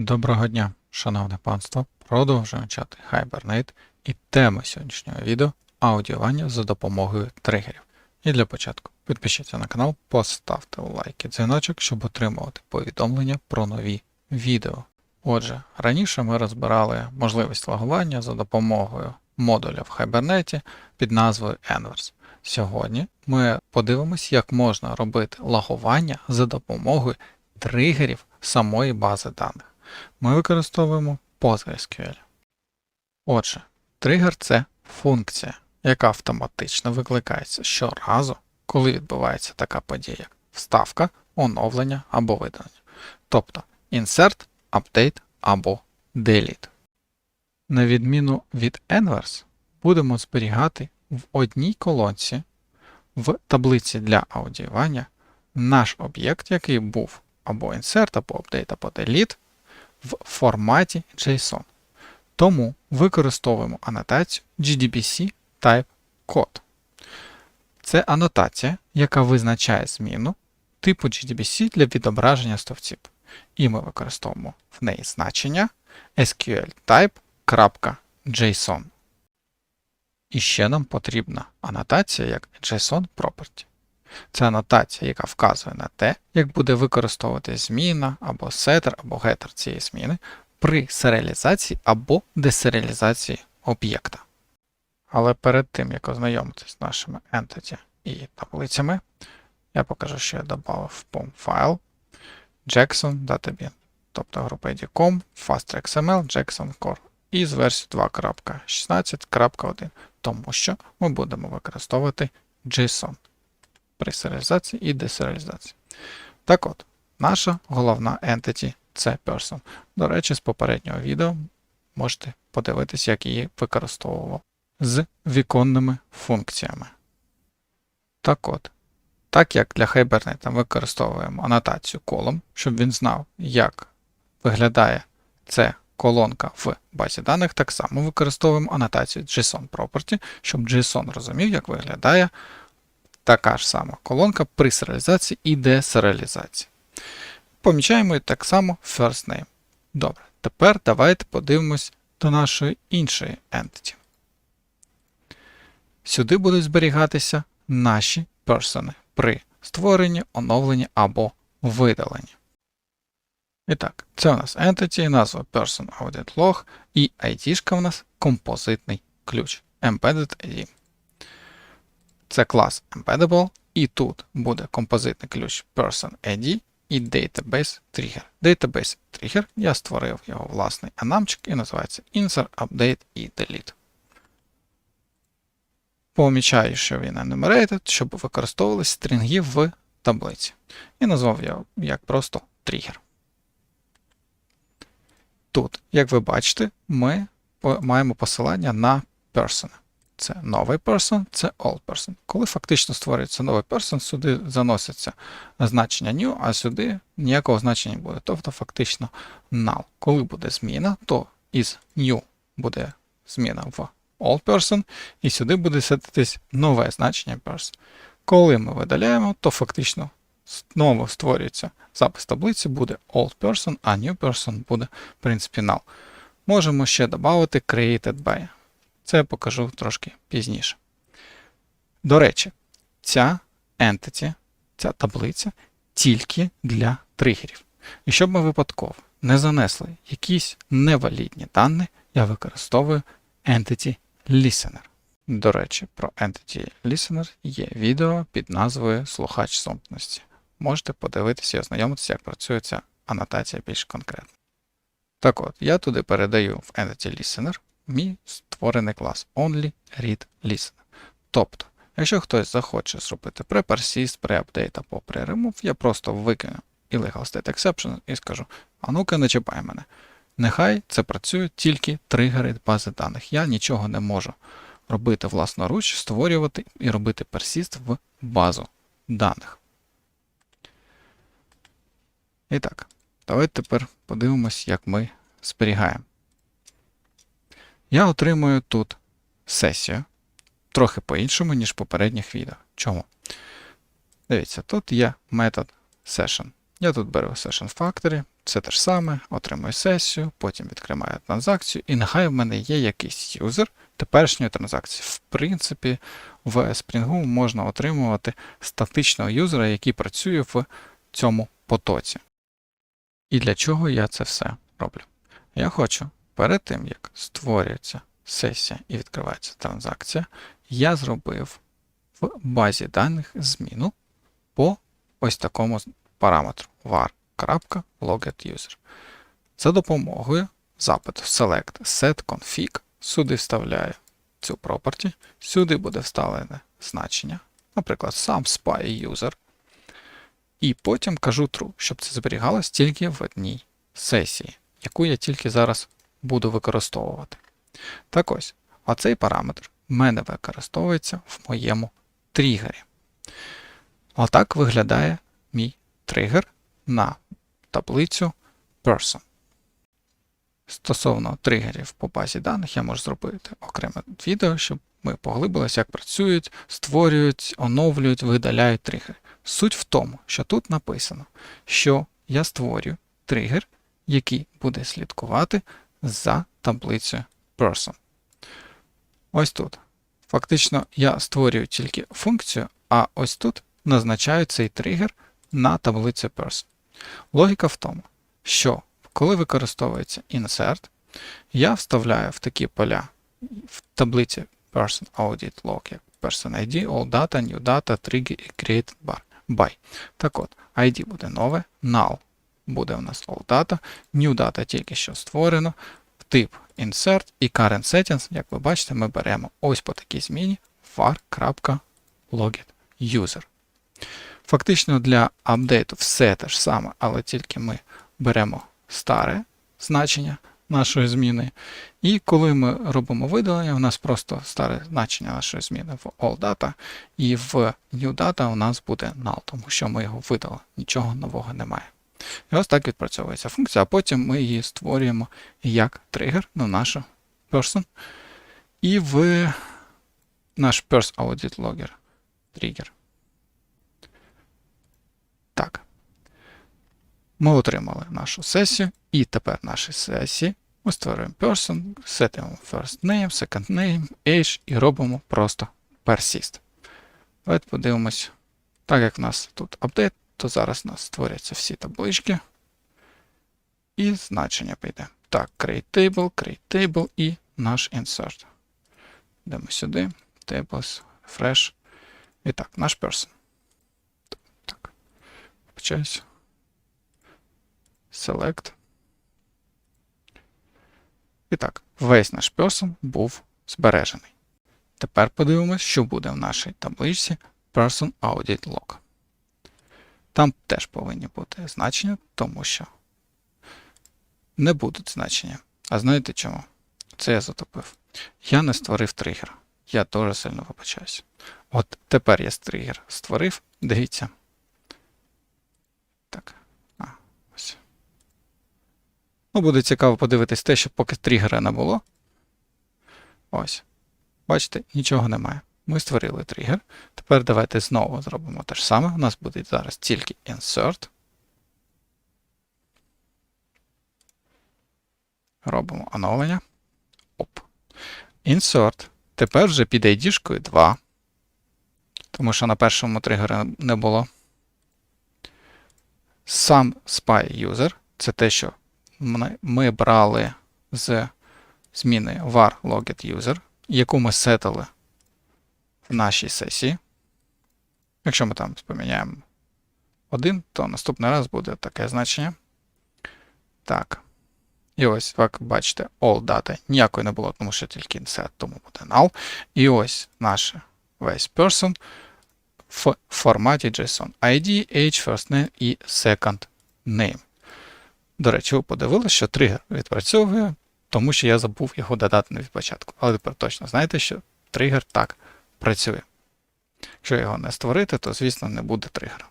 Доброго дня, шановне панство. Продовжуємо чати Hibernate і тема сьогоднішнього відео аудіювання за допомогою тригерів. І для початку підпишіться на канал, поставте лайк і дзвіночок, щоб отримувати повідомлення про нові відео. Отже, раніше ми розбирали можливість лагування за допомогою модуля в Hibernate під назвою Envers. Сьогодні ми подивимось, як можна робити лагування за допомогою тригерів самої бази даних. Ми використовуємо PostgreSQL. Отже, тригер це функція, яка автоматично викликається щоразу, коли відбувається така подія, як вставка, оновлення або видалення. Тобто insert, update або delete. На відміну від Envers, будемо зберігати в одній колонці в таблиці для аудіювання наш об'єкт, який був або insert, або update, або delete в форматі JSON. Тому використовуємо анотацію GDBC Type Code. Це анотація, яка визначає зміну типу GDBC для відображення стовпців. І ми використовуємо в неї значення sqltype.json. І ще нам потрібна анотація як JSON Property. Це анотація, яка вказує на те, як буде використовувати зміна або setter, або getter цієї зміни при серіалізації або десеріалізації об'єкта. Але перед тим, як ознайомитися з нашими entity і таблицями, я покажу, що я додав POM файл Jackson Databin, тобто група.com, FastXML, Jackson Core і з версією 2.16.1, тому що ми будемо використовувати JSON при серіалізації і десеріалізації. Так от, наша головна entity це person. До речі, з попереднього відео можете подивитися, як її використовував з віконними функціями. Так от, так як для Hibernate використовуємо анотацію колом, щоб він знав, як виглядає ця колонка в базі даних, так само використовуємо анотацію JSON Property, щоб JSON розумів, як виглядає така ж сама колонка при серіалізації і десеріалізації. Помічаємо і так само first name. Добре, тепер давайте подивимось до нашої іншої entity. Сюди будуть зберігатися наші персони при створенні, оновленні або видаленні. І так, це у нас entity, назва person audit log і ID в нас композитний ключ embedded ID. Це клас Embeddable, і тут буде композитний ключ Person ID і Database Trigger. Database Trigger я створив його власний анамчик і називається Insert, Update і Delete. Помічаю, що він enumerated, щоб використовувались стрінги в таблиці. І назвав його як просто Trigger. Тут, як ви бачите, ми маємо посилання на person. Це новий person, це old person. Коли фактично створюється новий person, сюди заноситься значення new, а сюди ніякого значення не буде. Тобто фактично null. Коли буде зміна, то із new буде зміна в old person, і сюди буде садитись нове значення person. Коли ми видаляємо, то фактично знову створюється запис таблиці, буде old person, а new person буде, в принципі, null. Можемо ще додати created by. Це я покажу трошки пізніше. До речі, ця entity, ця таблиця тільки для тригерів. І щоб ми випадково не занесли якісь невалідні дані, я використовую Entity Listener. До речі, про Entity Listener є відео під назвою Слухач сумкності. Можете подивитися і ознайомитися, як працює ця анотація більш конкретно. Так от, я туди передаю в Entity Listener мій створений клас OnlyReadListener. Тобто, якщо хтось захоче зробити pre-persist, pre-update або pre-remove, я просто викину illegal state exception і скажу: а ну-ка, не чіпай мене. Нехай це працює тільки тригери бази даних. Я нічого не можу робити власноруч, створювати і робити persist в базу даних. І так, давайте тепер подивимось, як ми зберігаємо. Я отримую тут сесію трохи по-іншому, ніж в попередніх відео. Чому? Дивіться, тут є метод session. Я тут беру Session Factory, це те ж саме, отримую сесію, потім відкриваю транзакцію, і нехай в мене є якийсь юзер теперішньої транзакції. В принципі, в Spring можна отримувати статичного юзера, який працює в цьому потоці. І для чого я це все роблю? Я хочу перед тим, як створюється сесія і відкривається транзакція, я зробив в базі даних зміну по ось такому параметру var.logetUser. За допомогою запиту select setConfig сюди вставляю цю property, сюди буде вставлене значення, наприклад, сам spy user. І потім кажу true, щоб це зберігалось тільки в одній сесії, яку я тільки зараз буду використовувати. Так ось, оцей параметр в мене використовується в моєму тригері. Отак виглядає мій тригер на таблицю person. Стосовно тригерів по базі даних, я можу зробити окреме відео, щоб ми поглибилися, як працюють, створюють, оновлюють, видаляють тригери. Суть в тому, що тут написано, що я створюю тригер, який буде слідкувати за таблицею person. Ось тут. Фактично, я створюю тільки функцію, а ось тут назначаю цей тригер на таблицю person. Логіка в тому, що коли використовується insert, я вставляю в такі поля в таблиці person audit log, як person ID, all data, new data, trigger і create. By. Так от, ID буде нове, null буде у нас all data, new data тільки що створено, тип insert і current settings, як ви бачите, ми беремо ось по такій зміні var.logetuser. Фактично для апдейту все те ж саме, але тільки ми беремо старе значення нашої зміни. І коли ми робимо видалення, у нас просто старе значення нашої зміни в AllData, і в NewData у нас буде null, тому що ми його видали, нічого нового немає. І ось так відпрацьовується функція, а потім ми її створюємо як тригер на нашу person. І в наш Pers Audit Logger тригер. Так. Ми отримали нашу сесію, і тепер наші сесії ми створюємо person, сетимо first name, second name, age і робимо просто persist. Давайте подивимось. Так як в нас тут апдейт, то зараз у нас створяться всі таблички. І значення піде. Так, create table, create table і наш insert. Йдемо сюди, tables, fresh. І так, наш person. Так. Почаюсь. Select. І так, весь наш person був збережений. Тепер подивимось, що буде в нашій табличці Person Audit Log. Там теж повинні бути значення, тому що не будуть значення. А знаєте чому? Це я затопив. Я не створив тригер. Я дуже сильно вибачаюся. От тепер я тригер створив. Дивіться. Так. А, ось. Ну, буде цікаво подивитись те, що поки тригера не було. Ось. Бачите, нічого немає. Ми створили тригер. Тепер давайте знову зробимо те ж саме. У нас буде зараз тільки insert. Робимо оновлення. Оп. Insert. Тепер вже під ID 2. Тому що на першому тригері не було. Сам spy user це те, що ми брали з зміни var logit user, яку ми сетили нашій сесії. Якщо ми там поміняємо 1, то наступний раз буде таке значення. Так. І ось, як бачите, all data ніякої не було, тому що тільки insert, тому буде null. І ось наш весь person в форматі JSON. ID, age, first name і second name. До речі, ви подивилися, що тригер відпрацьовує, тому що я забув його додати від початку. Але тепер точно знаєте, що тригер так працює. Якщо його не створити, то, звісно, не буде тригера.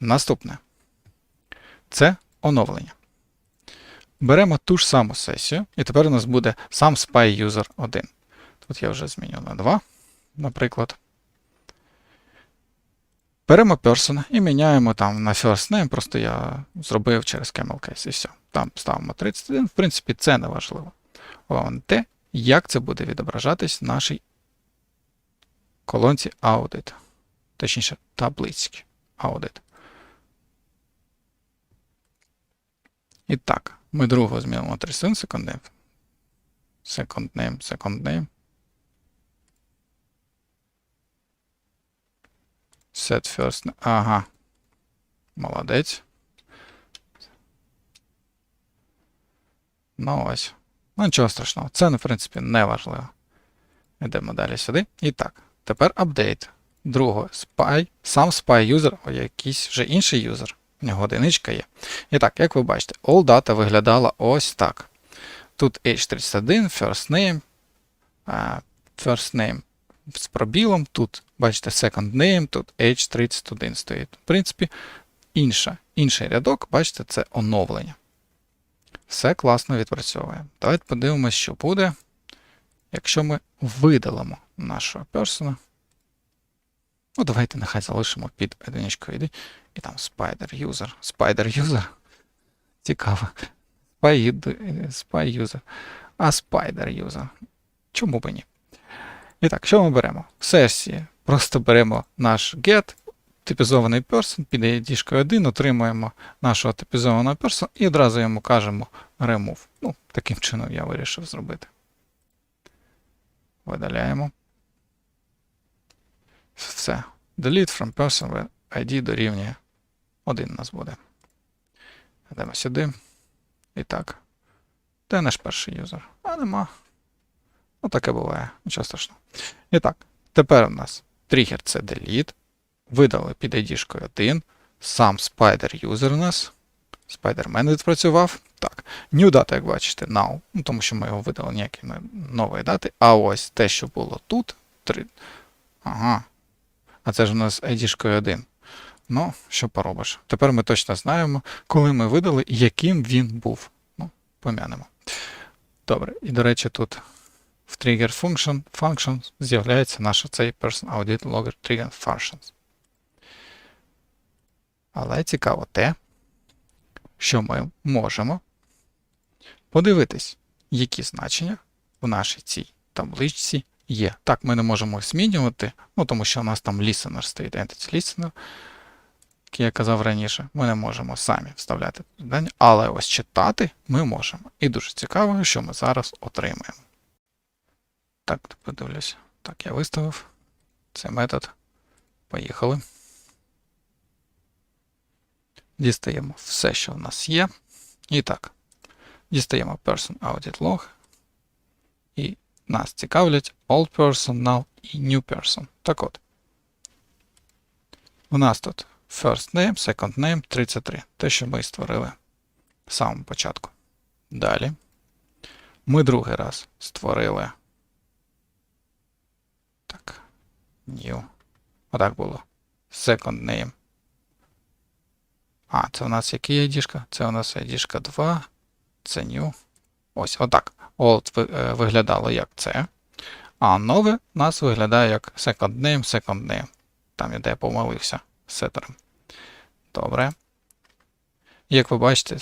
Наступне це оновлення. Беремо ту ж саму сесію, і тепер у нас буде сам spy user 1. Тут я вже зміню на 2, наприклад. Беремо person і міняємо там на first name, просто я зробив через camel case і все. Там ставимо 31. В принципі, це не важливо. Головне те, як це буде відображатись в нашій колонці audit. Точніше, таблицьки audit. І так, ми другого змінимо 31 second name. Second name, second name. Set first. Ага. Молодець. Ну ось. Ну, нічого страшного. Це, в принципі, не важливо. Йдемо далі сюди. І так. Тепер апдейт. Другого spy. Сам spy юзер, о, якийсь вже інший юзер. У нього одиничка є. І так, як ви бачите, all data виглядала ось так. Тут H31, first name, first name з пробілом, тут, бачите, second name, тут H31 стоїть. В принципі, інша, інший рядок, бачите, це оновлення. Все класно відпрацьовує. Давайте подивимося, що буде, якщо ми видалимо нашого персона. Ну, давайте нехай залишимо під одиничкою ID. І там Spider User. Spider User. Цікаво. Spy, User. А Spider User. Чому б ні? І так, що ми беремо? В сесії просто беремо наш get, типізований person, під ID 1, отримуємо нашого типізованого person і одразу йому кажемо remove. Ну, таким чином я вирішив зробити. Видаляємо. Все. Delete from person ID дорівнює 1 у нас буде. Йдемо сюди. І так. Де наш перший юзер? А нема. Ну, таке буває, нічого страшного. І так, тепер у нас тригер це delete. Видали під ID 1. Сам spider user у нас. Spider-Man відпрацював. Так. New data, як бачите, now. Ну, тому що ми його видали ніякі нової дати. А ось те, що було тут. 3. Ага. А це ж у нас ID 1. Ну, що поробиш? Тепер ми точно знаємо, коли ми видали яким він був. Ну, пом'янемо. Добре, і до речі, тут в trigger function, function з'являється наш цей person audit logger trigger functions. Але цікаво те, що ми можемо подивитись, які значення в нашій цій табличці є. Так, ми не можемо змінювати, ну тому що у нас там listener стоїть, entity listener, як я казав раніше, ми не можемо самі вставляти дані, але ось читати ми можемо. І дуже цікаво, що ми зараз отримаємо. Так, подивлюся. Так, я виставив цей метод. Поїхали. Дістаємо все, що в нас є. І так, дістаємо person audit log. Нас цікавлять old person, now і new person. Так от. У нас тут first name, second name 33. Те, що ми створили в самому початку. Далі. Ми другий раз створили. Так. New. Отак було. Second name. А, це у нас який ID? Це у нас ID 2. Це new. Ось, отак. Old виглядало як це. А нове у нас виглядає як second name, second name. Там я де помилився з сетером. Добре. Як ви бачите,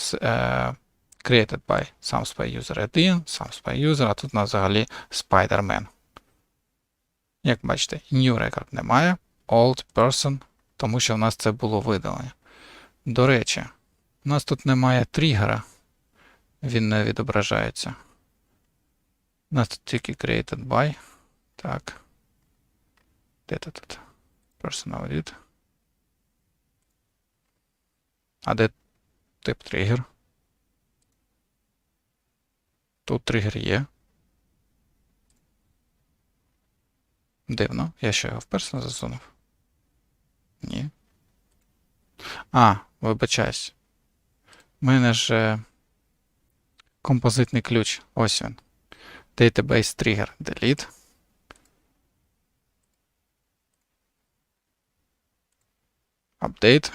created by some spy user 1, some spy user, а тут у нас взагалі Spider-Man. Як бачите, new record немає, old person, тому що в нас це було видалення. До речі, у нас тут немає тригера, він не відображається. У нас тут тільки created by. Так. Де це тут? Person audit. А де тип тригер? Тут тригер є. Дивно. Я ще його вперше засунув. Ні. А, вибачаюсь. У мене ж е, композитний ключ. Ось він. Database Trigger Delete. Update.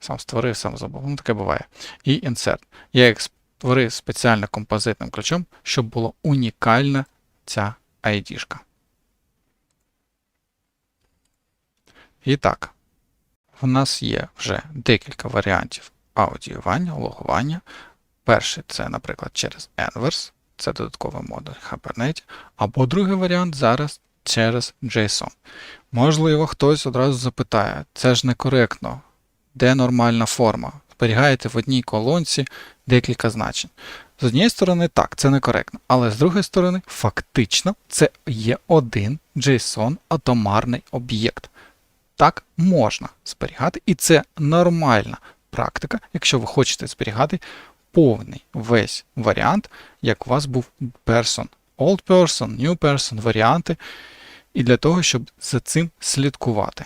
Сам створив, сам забув. Ну, таке буває. І Insert. Я їх створив спеціально композитним ключом, щоб була унікальна ця ID. -шка. І так, в нас є вже декілька варіантів аудіювання, логування. Перший це, наприклад, через Enverse, це додатковий модуль Hibernate, або другий варіант зараз через JSON. Можливо, хтось одразу запитає, це ж некоректно, де нормальна форма? Зберігаєте в одній колонці декілька значень. З однієї сторони, так, це некоректно, але з другої сторони, фактично, це є один JSON атомарний об'єкт. Так можна зберігати, і це нормальна практика, якщо ви хочете зберігати повний весь варіант, як у вас був person, old person, new person, варіанти, і для того, щоб за цим слідкувати.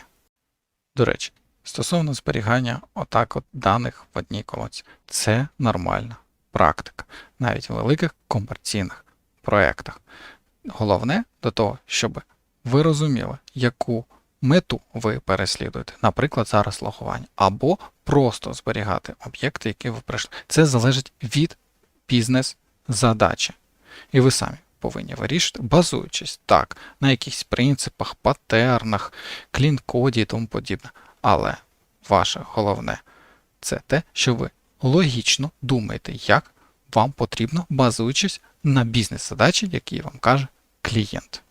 До речі, стосовно зберігання отак от даних в одній колонці, це нормальна практика, навіть в великих комерційних проєктах. Головне до того, щоб ви розуміли, яку мету ви переслідуєте, наприклад, зараз логування, або просто зберігати об'єкти, які ви прийшли. Це залежить від бізнес-задачі. І ви самі повинні вирішити, базуючись так, на якихось принципах, патернах, клін-коді і тому подібне. Але ваше головне це те, що ви логічно думаєте, як вам потрібно, базуючись на бізнес-задачі, які вам каже клієнт.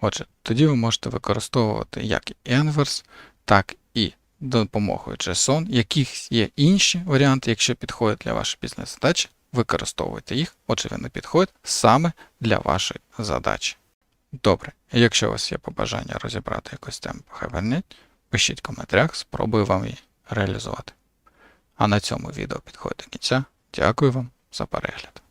Отже, тоді ви можете використовувати як Enverse, так і допомогою JSON. Якісь є інші варіанти, якщо підходять для вашої бізнес-задачі, використовуйте їх, отже, вони підходять саме для вашої задачі. Добре, якщо у вас є побажання розібрати якусь тему по Hibernate, пишіть в коментарях, спробую вам її реалізувати. А на цьому відео підходить до кінця. Дякую вам за перегляд.